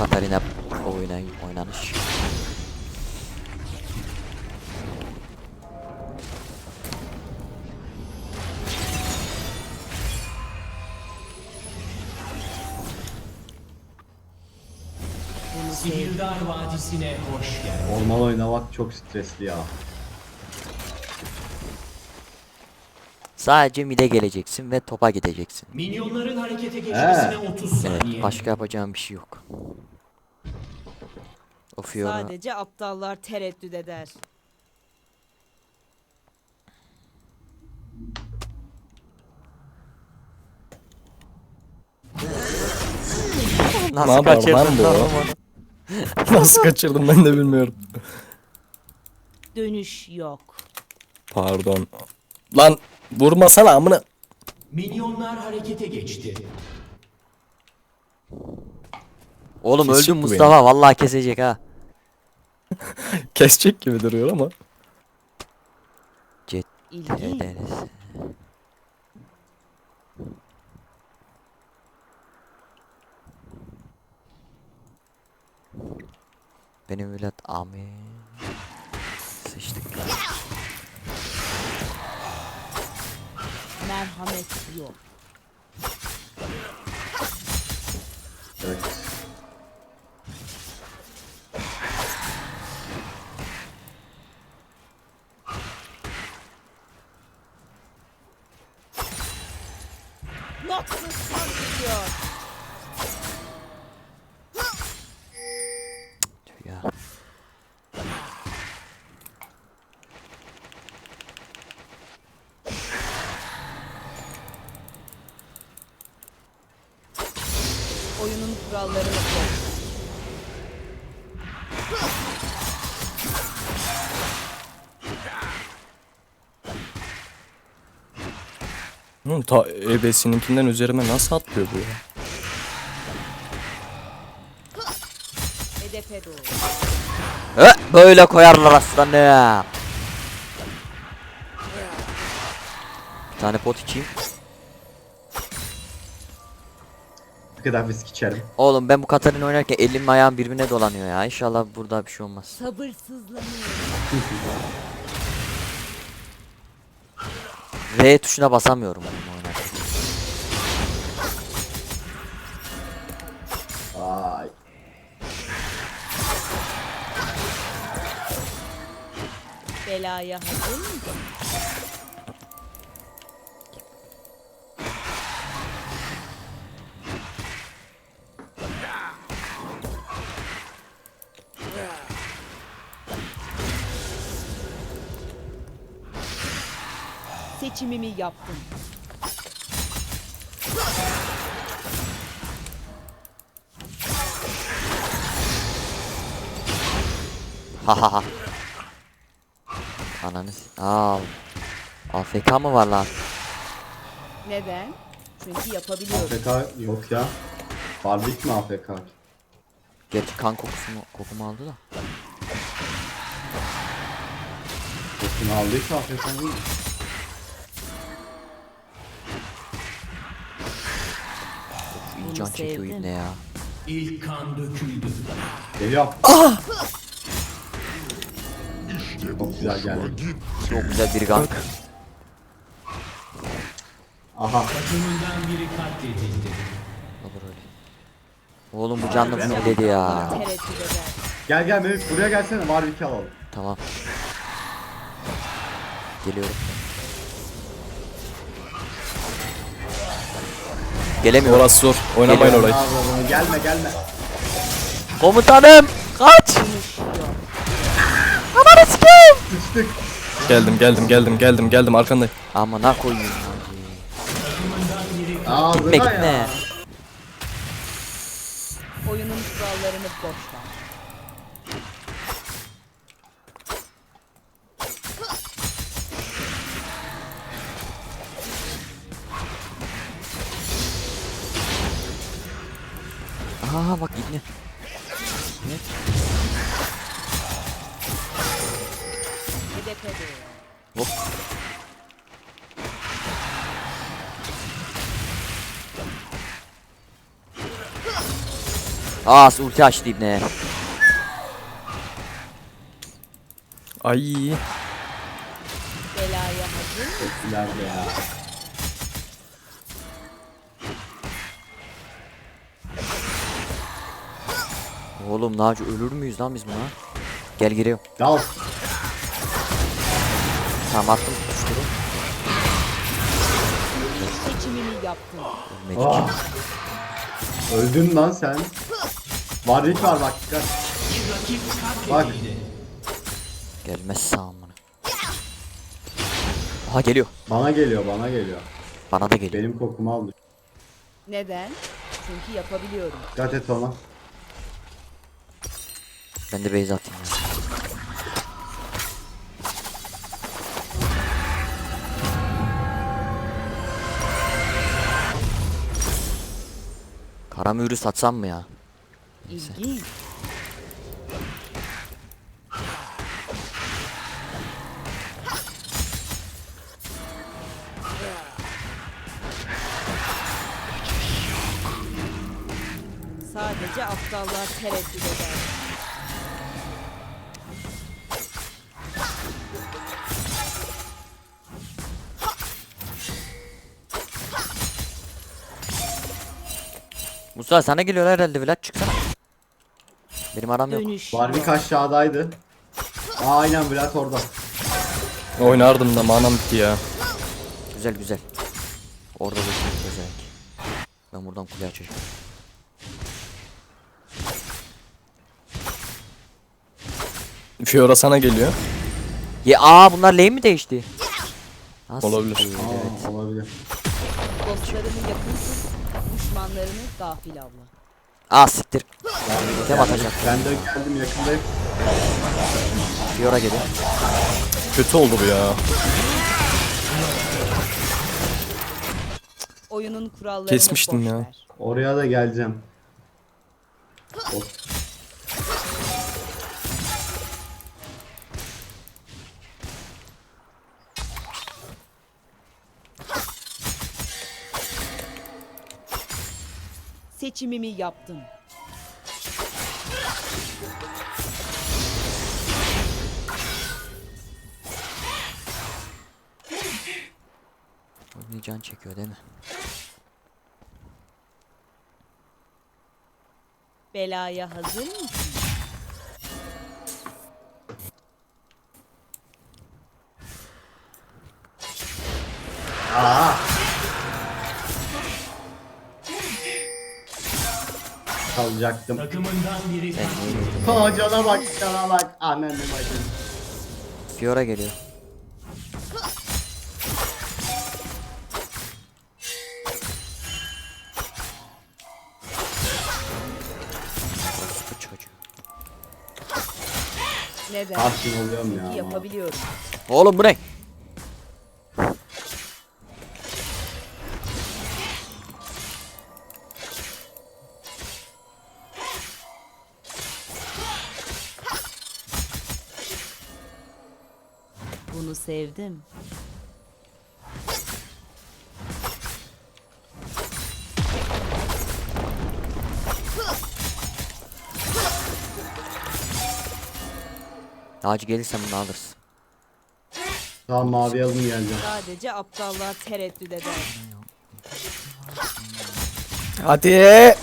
Katarina oyuna oynanış. Sihirdar Vadisi'ne hoş geldin. Orman oynamak çok stresli ya. Sadece mide geleceksin ve topa gideceksin. Minyonların harekete geçmesine 30 Evet, saniye. başka yapacağım bir şey yok. O Sadece aptallar tereddüt eder. nasıl yapar kaçırdın lan bu? onu? Nasıl kaçırdım ben de bilmiyorum. Dönüş yok. Pardon. Lan vurmasana amına. Minyonlar harekete geçti. Oğlum Kesecek öldüm bu beni. Mustafa vallahi kesecek ha. Kesecek gibi duruyor ama. İlginç. Ederiz. Benim evlat amin. Sıçtık. Merhamet yok. Evet. Notsuz saldırıyor. Hı, ta ebesininkinden üzerime nasıl atlıyor bu ya? Ö, böyle koyarlar aslanı. Bir tane pot içeyim. Bir kadar viski içerim. Oğlum ben bu Katarina oynarken elim ayağım birbirine dolanıyor ya. İnşallah burada bir şey olmaz. Sabırsızlanıyorum. R tuşuna basamıyorum bunu oynarken. Ay. Belaya hazır mısın? Seçimimi yaptım. Ha ha ha. Ananı Al. AFK mı var lan? Neden? Çünkü yapabiliyorum. AFK yok ya. Barbik mi AFK? Gerçi kan kokusu mu, kokumu aldı da. Kokunu aldıysa AFK değil. İyi can çekiyor sevdim. ne ya. İlk kan döküldü. Geliyor. Çok güzel geldi. Çok güzel bir gank. Aha. Takımından biri katledildi. Olur öyle. Oğlum bu canlı bunu dedi ya. Tereddüt eder. Gel gel Mevlüt buraya gelsene Barbik'i alalım. Tamam. Geliyorum. Gelemiyorum. Orası zor. Oynamayın orayı. Gelme gelme. Komutanım! Kaç! Amanı sikeyim! Geldim geldim geldim geldim geldim arkandayım. Amına koyayım. Ağzına Gitme ya. gitme. Oyunun kurallarını boş Aha bak. Hedefe doğru. Hop. Aa ulti açtı ibne. Ay. Belaya hazır ya. Oğlum Naci ölür müyüz lan biz buna? Gel giriyorum. Dal. Tamam attım tutuşturu. Seçimini yaptım. Ölmedik. Ah. Öldün lan sen. Warwick var bak dikkat. Bir rakip Bak. Gelmez sağım bunu. Aha geliyor. Bana geliyor bana geliyor. Bana da geliyor. Benim kokumu aldı. Neden? Çünkü yapabiliyorum. Dikkat et ona. Ben de base atayım ya. Kara mührü satsam mı ya? İlginç. Sadece aptallar tereddüt eder. Mustafa sana geliyorlar herhalde Vlad çıksana. Benim aram yok. Dönüş. Warwick aşağıdaydı. Aa, aynen Vlad orada. Oynardım da manam bitti ya. Güzel güzel. Orada da güzel. Ben buradan kule açacağım. Fiora sana geliyor. Ya aa bunlar lane mi değişti? Nasıl? Olabilir. değil, Evet. Aa, olabilir. Düşmanlarını gafil avla. Aa siktir. Dem Yani atacak. Ben de geldim yakındayım. Fiora geliyor. Kötü oldu bu ya. Oyunun kurallarını Kesmiştim boş ya. ver. Oraya da geleceğim. Of. Seçimimi yaptım. Oyunu can çekiyor değil mi? Belaya hazır mısın? Aa. Kalacaktım. Takımından biri Ben niye girdim? Aa cana bak cana bak. Ananı bacım. Fiora geliyor. Orospu çocuğu. Neden? Karşın oluyorum ya. yapabiliyorum. Oğlum bu ne? Bunu sevdim. Naci gelirsen bunu alırsın. Tamam mavi alın geleceğim. Sadece aptallar tereddüt eder. Hadi.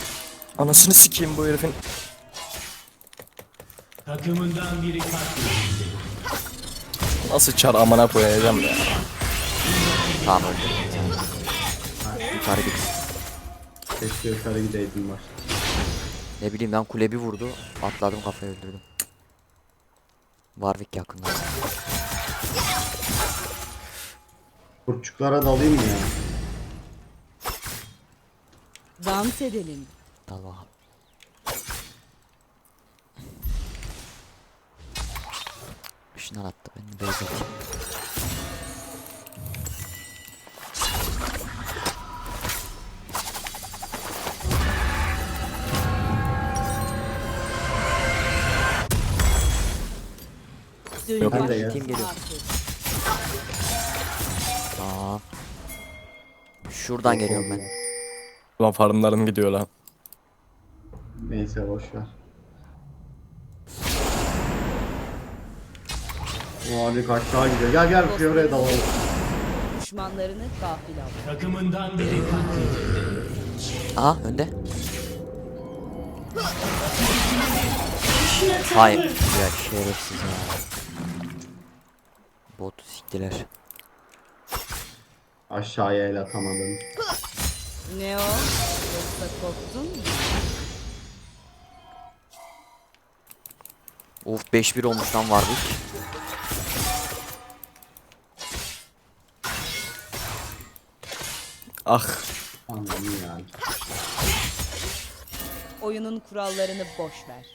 Anasını sikeyim bu herifin. takımından biri katledildi. Nasıl çar amına koyacağım ya. Tamam öldü. Yukarı git. Keşke yukarı gideydim var. Ne bileyim ben kule bir vurdu. Atladım kafayı öldürdüm. Warwick yakında. Kurtçuklara dalayım mı ya? Dans edelim. Dal bakalım. Işınlar attı ben de atayım. Dönüş Yok, hadi ya. Kim geliyor? Tamam. Şuradan geliyorum ben. Ulan farmlarım gidiyor lan. Neyse boş ver. Varlık aşağı gidiyor. Gel gel Fiora'ya dalalım. Düşmanlarını gafil al. Takımından biri katledildi. Aha önde. Hayır. Ya şerefsiz ya. Botu siktiler. Aşağıya el atamadım. Ne o? Yoksa korktun mu? Of 5-1 olmuş lan vardık. Ah. Anladım. Oyunun kurallarını boş ver.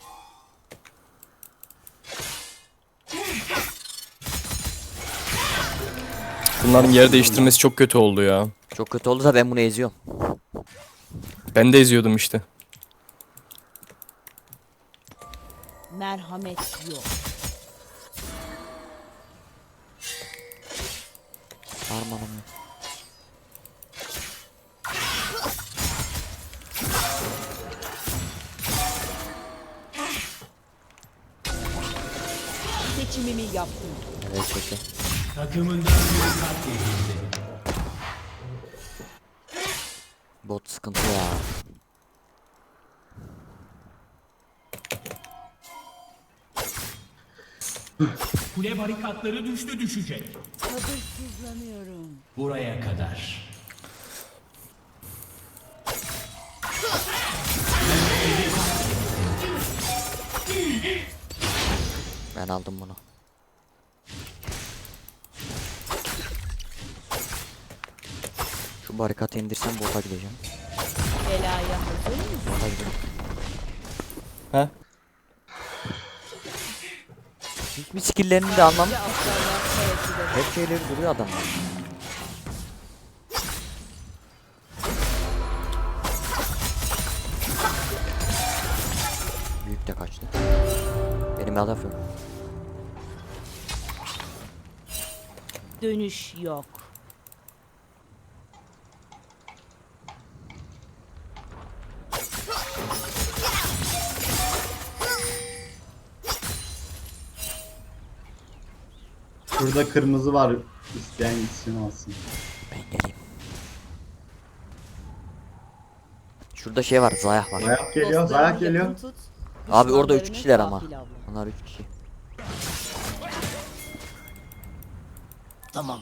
Bunların yer değiştirmesi çok kötü oldu ya. Çok kötü oldu da ben bunu eziyorum. Ben de eziyordum işte. Merhamet yok. Harmanım. Seçimimi yaptım. Evet çekti. Takımından biri katledildi. Bot sıkıntı ya. Kule barikatları düştü düşecek. Sabırsızlanıyorum. Buraya kadar. Ben aldım bunu. Şu barikatı indirsem bota gideceğim. Belaya hazır mısın? Bota gideceğim. He? Hiçbir skill'lerini de anlam. Hep şeyleri duruyor adamlar. Büyük de kaçtı. Benim hedef yok. Dönüş yok. Şurada kırmızı var. İsteyen gitsin alsın. Ben geleyim. Şurada şey var, Zayah var. Zayak geliyor, Zayak geliyor. Abi orada 3 düşmanlarını kişiler ama. Onlar 3 kişi. Tamam.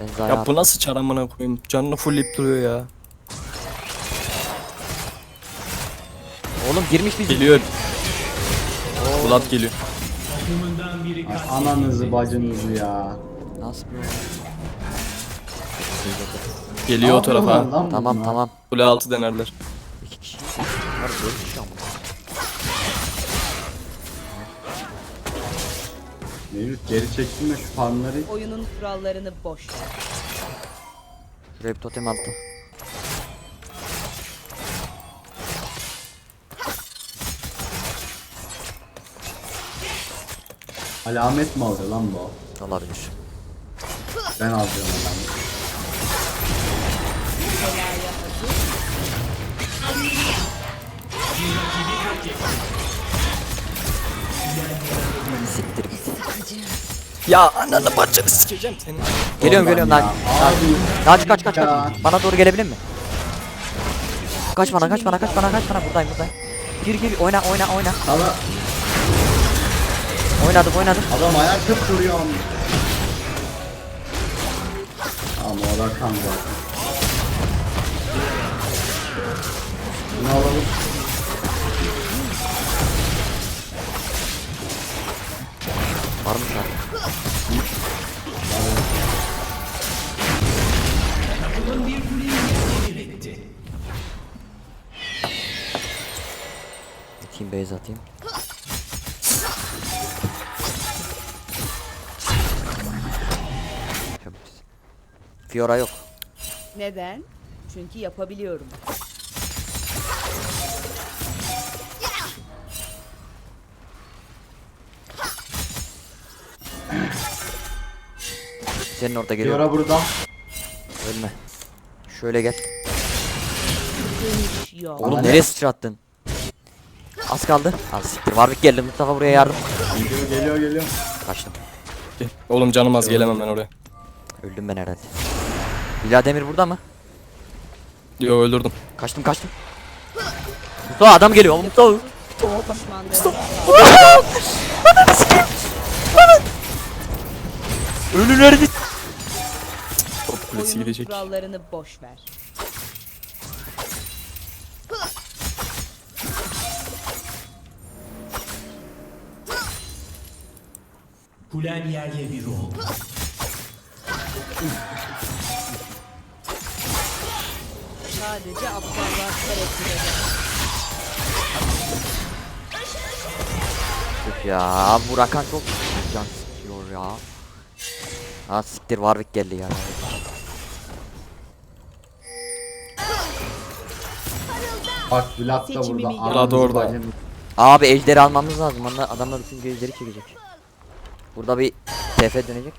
Ben Zayah Ya bu nasıl çar amına koyayım? Canını fullleyip duruyor ya. Oğlum girmiş bizim. Geliyor. Bulat geliyor. Takımından biri katledildi. Ananızı bacınızı ya. Nasıl bir? Geliyor o tarafa. lan Tamam bunlar? tamam. Kule altı denerler. 2 kişi. Var 4 kişi ama. Mevlüt geri çektin mi şu farmları? Oyunun kurallarını boş ver. Şuraya bir totem altı. Alamet mi alıyor lan bu? Olabilir. Ben alacağım alamet. Siktir. Ya ananı bacını sikeceğim seni. Geliyorum geliyorum lan. Kaç kaç kaç Ya. kaç. Bana doğru gelebilir mi? Kaç bana kaç bana kaç bana kaç bana buradayım buradayım. Gir gir oyna oyna oyna. Ama Oynadım oynadım. adam ayak hep duruyor. Ama o da kan zaten. Bunu alalım. Var mı şu an? Atayım base atayım. Fiora yok. Neden? Çünkü yapabiliyorum. Senin orada geliyor. Fiora burada. Ölme. Şöyle gel. Dönüş yok. Oğlum nereye ne? sıçrattın? Az kaldı. Al siktir. Warwick geldi. Mustafa buraya yardım. Geliyor geliyor geliyor. Kaçtım. Oğlum canım az gelemem ben oraya. Öldüm ben herhalde. Bilal Demir burada mı? Yo öldürdüm. Kaçtım kaçtım. Mustafa adam geliyor. Mustafa. Düşmanların Ölüleri git. Top kulesi gidecek. kurallarını boş ver. Kulen yerle bir oldu. Sadece aptallar tereddüt eder. Üf ya bu Rakan çok can sıkıyor ya. Ha siktir Warwick geldi ya. Bak Vlad da Seçimimi burada. yap. Vlad orada. Abi ejderi almamız lazım. Onlar, adamlar üçüncü ejderi çekecek. Burada bir TF dönecek.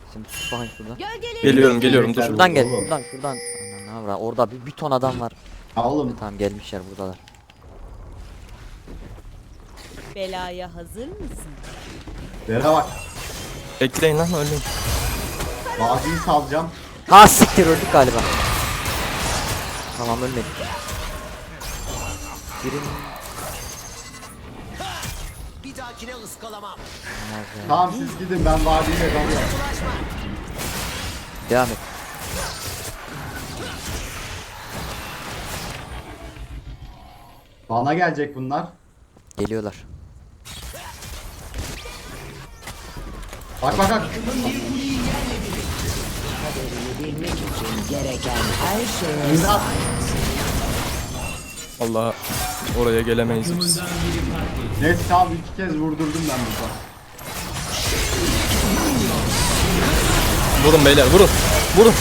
Bakayım şuradan. Geliyorum geliyorum dur. Şuradan gel. Oğlum. Şuradan şuradan. Ne var? Orada bir, bir ton adam var. Ya oğlum Tamam gelmişler buradalar. Belaya hazır mısın? Vera bak. Bekleyin lan ölmeyin. Vadiyi salacağım. Ha siktir öldük galiba. Tamam ölmedik. Birin... Bir dahakine ıskalamam. Tamam siz gidin ben vadiyle dalıyorum. Devam et. Bana gelecek bunlar. Geliyorlar. Bak bak bak. Bilmek için gereken her İmdat. Allah oraya gelemeyiz biz. Neyse tamam iki kez vurdurdum ben burada. Vurun beyler vurun. Vurun.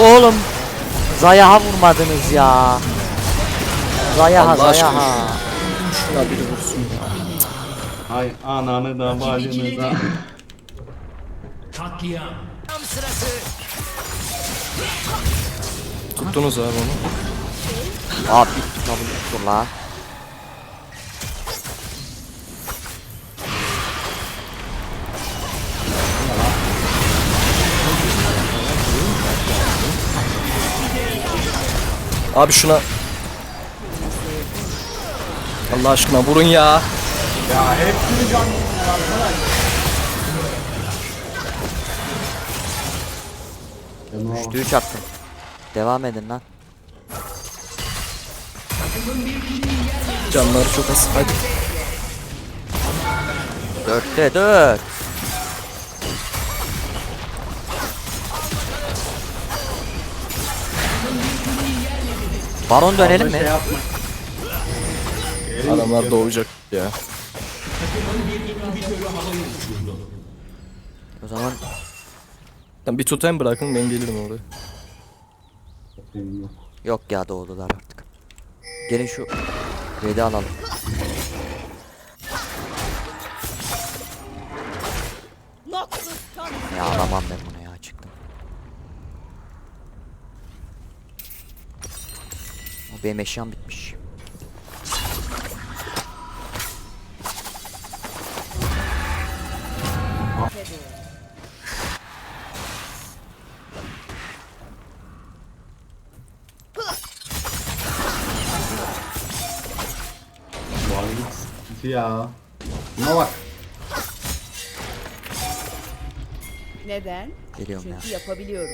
Oğlum. Zayaha vurmadınız ya. Zayaha Allah aşkına. Zayaha. Şuna biri vursun. Hay ananı da bacını da. Katliam. tam sırası. Tuttunuz abi onu. Abi bir tuttur la. Abi şuna. Allah aşkına vurun ya. Ya hepsini can arkadaş. Düştüğü çaktım. Devam edin lan. Canları çok az. Hadi. Dörtte dört. Baron dönelim mi? Şey yapma. Adamlar doğacak ya. O zaman Tamam bir totem bırakın ben gelirim oraya. Yok ya doğdular artık. Gelin şu Red'i alalım. Ya alamam ben bunu ya çıktım. O benim eşyam bitmiş. Varlık sıkıntı ya. Buna bak. Neden? Geliyorum ya. Çünkü yapabiliyorum.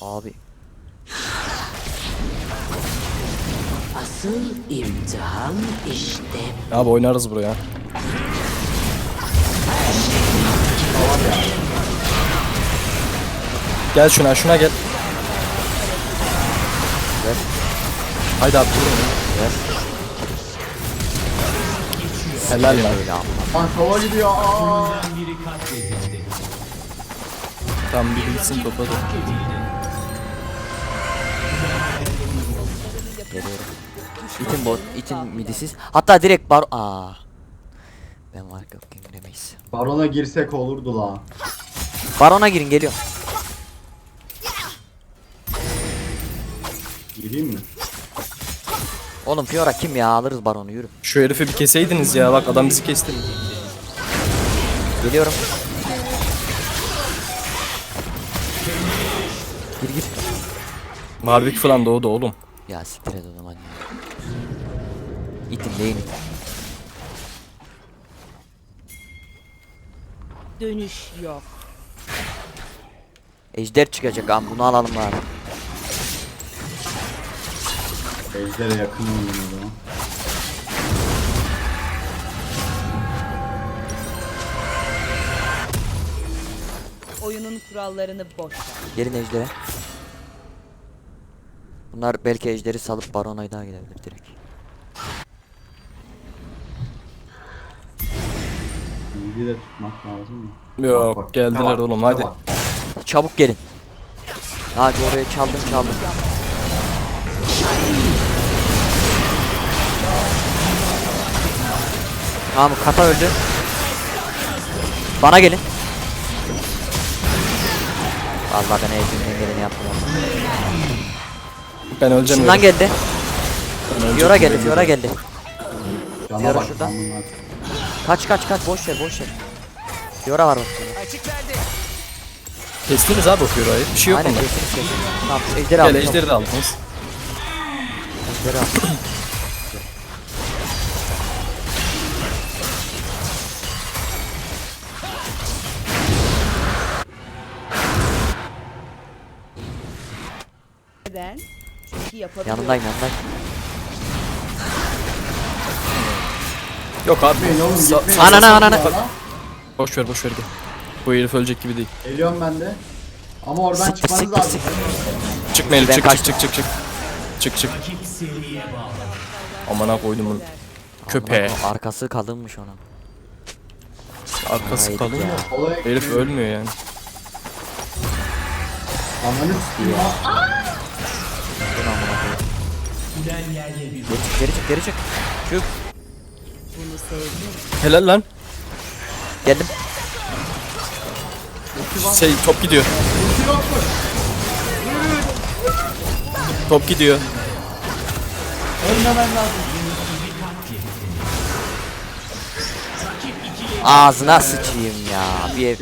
Abi Asıl imtihan işte. Abi oynarız buraya. Gel şuna şuna gel. Ver. Haydi abi vurun. ver. Helal amma. Lan sola gidiyor. Tam bir gitsin topa da. Geliyorum. İtin bot, itin midisiz. Hatta direkt bar... Aa. Ben var yok giremeyiz. Barona girsek olurdu la. Barona girin geliyor. Gireyim mi? Oğlum Fiora kim ya alırız baronu yürü. Şu herifi bir keseydiniz ya bak adam bizi kesti. Geliyorum. Gir gir. Warwick falan doğdu oğlum. Ya siktir et o zaman ya. İtin beyin Dönüş yok. Ejder çıkacak abi bunu alalım abi. Ejder'e yakın oynayın o zaman. Oyunun kurallarını boş ver. Gelin ejdere. Bunlar belki ejderi salıp barona daha gidebilir direkt. İyi de tutmak lazım mı? Yok Bak, bak, geldiler bak, oğlum bak, hadi. Çabuk gelin. Hadi oraya çaldım çaldım. Tamam kata öldü. Bana gelin. Vallahi ben elimden geleni yaptım. Ben öleceğim. Şundan geldi. Fiora geldi, Fiora geldi. Cana Fiora Kaç kaç kaç boş ver boş ver. Fiora var bak. şurada. Kestiniz abi o Fiora'yı. Bir şey yok Aynen bunda. kesiniz kesiniz. Tamam ejderi Gel aldım. ejderi de aldınız. Ejderi aldım. Neden? Çünkü yapabiliyorum. Yanındayım yanındayım. Yok abi. Gitmeyin oğlum Sa- gitmeyin. Boş ver boş ver gel. Bu herif ölecek gibi değil. Geliyorum ben de. Ama oradan Siktir, çıkmanız siktir, lazım. Çıkma Elif Ben çık çık kaçtım. çık çık çık. Çık çık. Rakip seriye bağlı. Amına koydum bunu. Köpeğe. Allah'ım, Arkası kalınmış onun. Arkası Haydi kalın ya. ya. Olaya Herif ölmüyor yani. Ananı sikeyim Geri çık geri çık çık. Helal lan. Geldim. Şey top gidiyor. Top gidiyor. Ölmemen lazım. Ağzına sıçayım ya. Bir ev.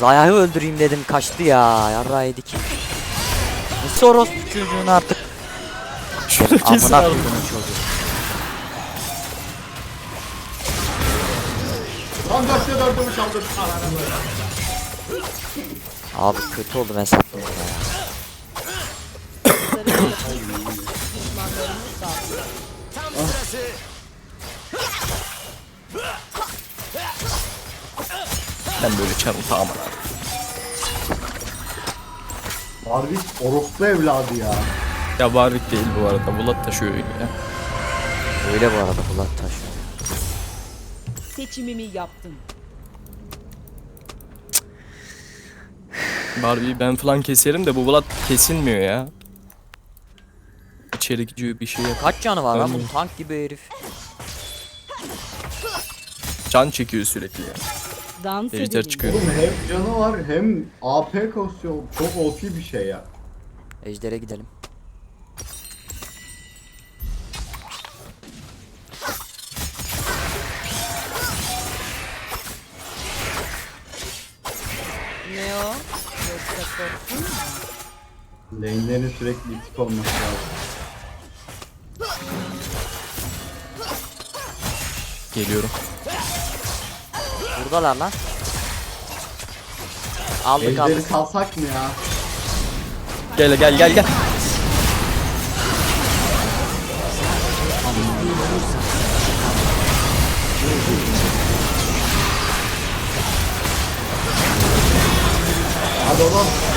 Zayah'ı öldüreyim dedim kaçtı ya. Yarra yedik. Nasıl orospu çocuğunu artık. Şunu kesin Amına koyduğum çocuğu. Dördümü çaldım. Abi kötü oldu ben sattım ya. Ben böyle çarım tamam abi. Orospu evladı ya. Ya Warwick değil bu arada. Bulat taşıyor oyunu ya. Öyle bu arada Bulat taşı. Seçimimi yaptım. Barbie'yi ben falan keserim de bu Bulat kesilmiyor ya. İçeri gidiyor bir şey. Kaç canı var lan bu tank gibi herif. Can çekiyor sürekli ya. Dans Ejder çıkıyor. Oğlum hem canı var hem AP kasıyor. Çok OP bir şey ya. Ejder'e gidelim. Lane'lerin sürekli itik olması lazım. Geliyorum. Buradalar lan. Aldık Ejderi aldık. salsak mı ya? Gel gel gel gel. Hadi oğlum.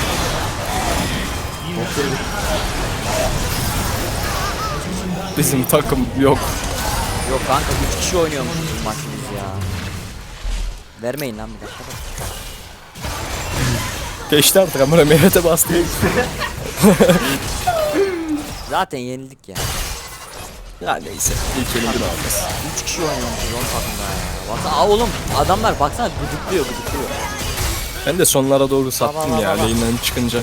Bizim takım yok. Yok kanka 3 kişi oynuyormuş bu maç biz ya. Vermeyin lan bir dakika da. Geçti artık amına Mehmet'e bastı. Zaten yenildik ya. ya neyse. İlk elini alacağız. 3 kişi oynuyormuşuz on takımda ya. Baksana aa oğlum adamlar baksana gıdıklıyor gıdıklıyor. Ben de sonlara doğru sattım Baba, ya baba. lane'den çıkınca.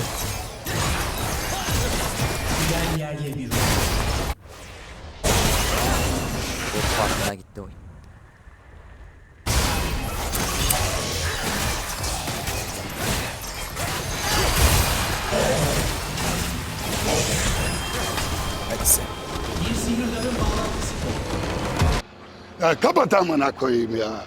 Ya kapat amına koyayım ya.